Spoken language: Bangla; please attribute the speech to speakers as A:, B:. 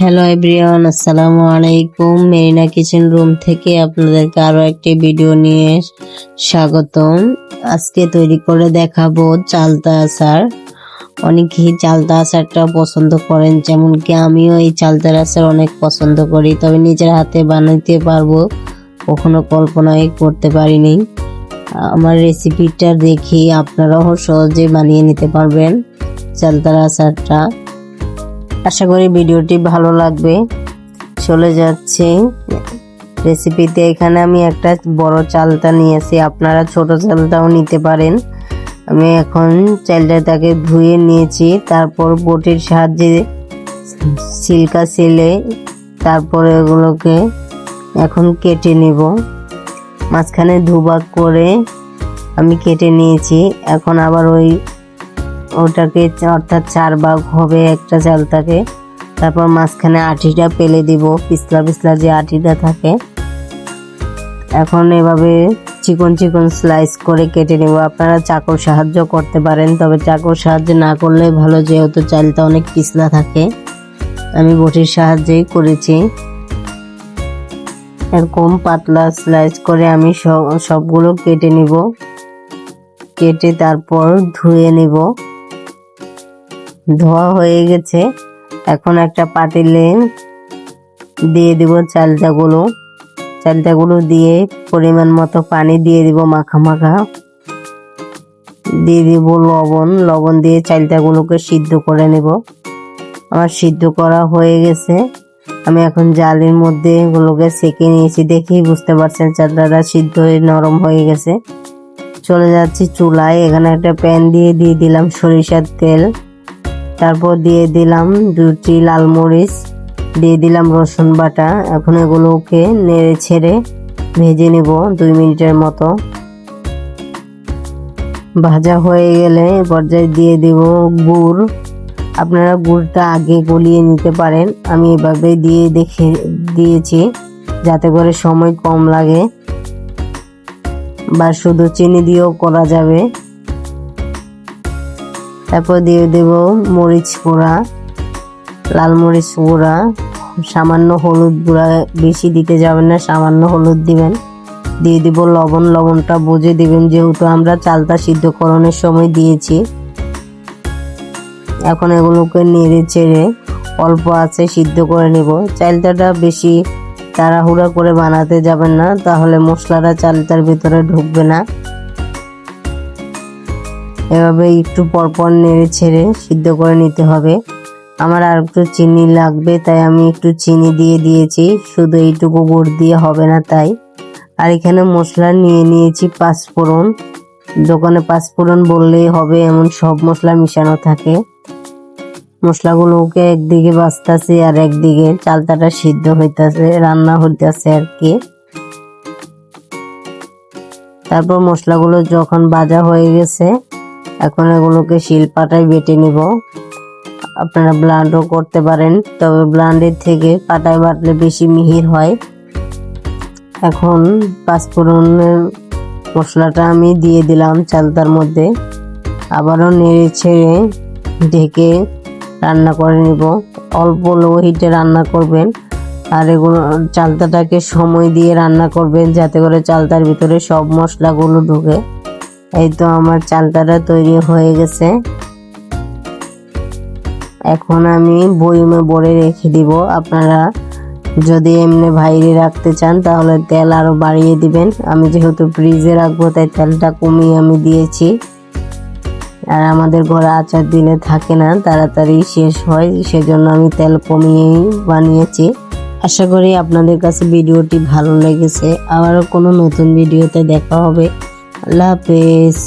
A: হ্যালো এভরিওয়ান আসসালামু আলাইকুম মেরিনা কিচেন রুম থেকে আপনাদেরকে আরও একটি ভিডিও নিয়ে স্বাগতম। আজকে তৈরি করে দেখাবো চালতা আচার। অনেকেই চালতা আচারটা পছন্দ করেন যেমন কি আমিও এই চালতার আচার অনেক পছন্দ করি। তবে নিজের হাতে বানাইতে পারব, কখনো কল্পনাই করতে পারিনি। আমার রেসিপিটা দেখি আপনারাও সহজে বানিয়ে নিতে পারবেন চালতার আচারটা। আশা করি ভিডিওটি ভালো লাগবে। চলে যাচ্ছে। রেসিপিতে এখানে আমি একটা বড় চালটা নিয়েছি। আপনারা ছোট চালটাও নিতে পারেন। আমি এখন চালটাটাকে ধুয়ে নিয়েছি। তারপর বটির সাহায্যে সিলকা সিলে তারপরে এগুলোকে এখন কেটে নেব। মাঝখানে দুভাগ করে আমি কেটে নিয়েছি। এখন আবার ওই ওটাকে অর্থাৎ চার ভাগ হবে একটা চালটাকে তারপর মাঝখানে আটিটা পেলে দিব, পিছলা পিছলা যে আটিটা থাকে। এখন এভাবে চিকন চিকন স্লাইস করে কেটে নেব। আপনারা চাকুর সাহায্য করতে পারেন, তবে চাকুর সাহায্য না করলে ভালো, যেহেতু চালটা অনেক পিছলা থাকে। আমি বটির সাহায্যেই করেছি। এরকম পাতলা স্লাইস করে আমি সব সবগুলো কেটে নিব। কেটে তারপর ধুয়ে নিব। ধোয়া হয়ে গেছে। এখন একটা পাতিলে দিয়ে দিব চালটাগুলো চালটাগুলো দিয়ে পরিমাণ মতো পানি দিয়ে দিব মাখা মাখা। দিয়ে দিব লবণ। লবণ দিয়ে চালটাগুলোকে সিদ্ধ করে নেব। আমার সিদ্ধ করা হয়ে গেছে। আমি এখন জালের মধ্যে এগুলোকে সেকে নিয়েছি দেখেই বুঝতে পারছেন চালটা সিদ্ধ হয়ে নরম হয়ে গেছে। চলে যাচ্ছি চুলায়। এখানে একটা প্যান দিয়ে দিয়ে দিলাম সরিষার তেল। তারপর দিয়ে দিলাম দুটি লাল মরিচ, দিয়ে দিলাম রসুন বাটা। এখন এগুলোকে নেড়ে ছেড়ে ভেজে নেব দুই মিনিটের মতো। ভাজা হয়ে গেলে পর্যায়ে দিয়ে দেব গুড়। আপনারা গুড়টা আগে গলিয়ে নিতে পারেন। আমি এভাবে দিয়ে দেখে, দিয়েছি যাতে করে সময় কম লাগে। বা শুধু চিনি দিয়েও করা যাবে। তারপর দিয়ে দেব মরিচ গুঁড়া, লাল মরিচ গুঁড়া। সামান্য হলুদ গুঁড়া বেশি দিতে যাবেন না, সামান্য হলুদ দিবেন। দিয়ে দিব লবণ, লবণটা বুঝে দিবেন যেহেতু আমরা চালটা সিদ্ধকরণের সময় দিয়েছি। এখন এগুলোকে নেড়ে চেড়ে অল্প আছে সিদ্ধ করে নেব। চালটাটা বেশি তাড়াহুড়া করে বানাতে যাবেন না, তাহলে মশলাটা চালটার ভিতরে ঢুকবে না। এভাবে একটু পরপর নেড়ে ছেড়ে সিদ্ধ করে নিতে হবে। আমার আর একটু চিনি লাগবে, তাই আমি একটু চিনি দিয়ে দিয়েছি। শুধু এইটুকু গুড় দিয়ে হবে না তাই। আর এখানে মশলা নিয়ে নিয়েছি পাঁচফোড়ন। দোকানে পাঁচফোড়ন বললেই হবে, এমন সব মশলা মিশানো থাকে। মশলাগুলোকে একদিকে বাঁচতেছে আর একদিকে চালতাটা সিদ্ধ হইতাছে, রান্না হইতাছে আর কি। তারপর মশলাগুলো যখন ভাজা হয়ে গেছে এখন এগুলোকে শিলপাটায় বেটে নিব। আপনারা ব্লান্ডও করতে পারেন, তবে ব্লান্ডের থেকে পাটায় বাটলে বেশি মিহির হয়। এখন পাঁচফোড়নের মশলাটা আমি দিয়ে দিলাম চালতার মধ্যে। আবারও নেড়ে ছেড়ে ঢেকে রান্না করে নিব। অল্প লো হিটে রান্না করবেন আর এগুলো চালতাটাকে সময় দিয়ে রান্না করবেন যাতে করে চালতার ভিতরে সব মশলাগুলো ঢুকে। এই তো আমার চালতাটা তৈরি হয়ে গেছে। এখন আমি বইমে ভরে রেখে দিব। আপনারা যদি এমনি বাইরে রাখতে চান, তাহলে তেল আরও বাড়িয়ে দিবেন। আমি যেহেতু ফ্রিজে রাখব, তাই তেলটা কমিয়ে আমি দিয়েছি। আর আমাদের ঘরে আচার দিলে থাকে না, তাড়াতাড়ি শেষ হয়, সেজন্য আমি তেল কমিয়েই বানিয়েছি। আশা করি আপনাদের কাছে ভিডিওটি ভালো লেগেছে। আবারও কোনো নতুন ভিডিওতে দেখা হবে। আল্লাহ হাফেজ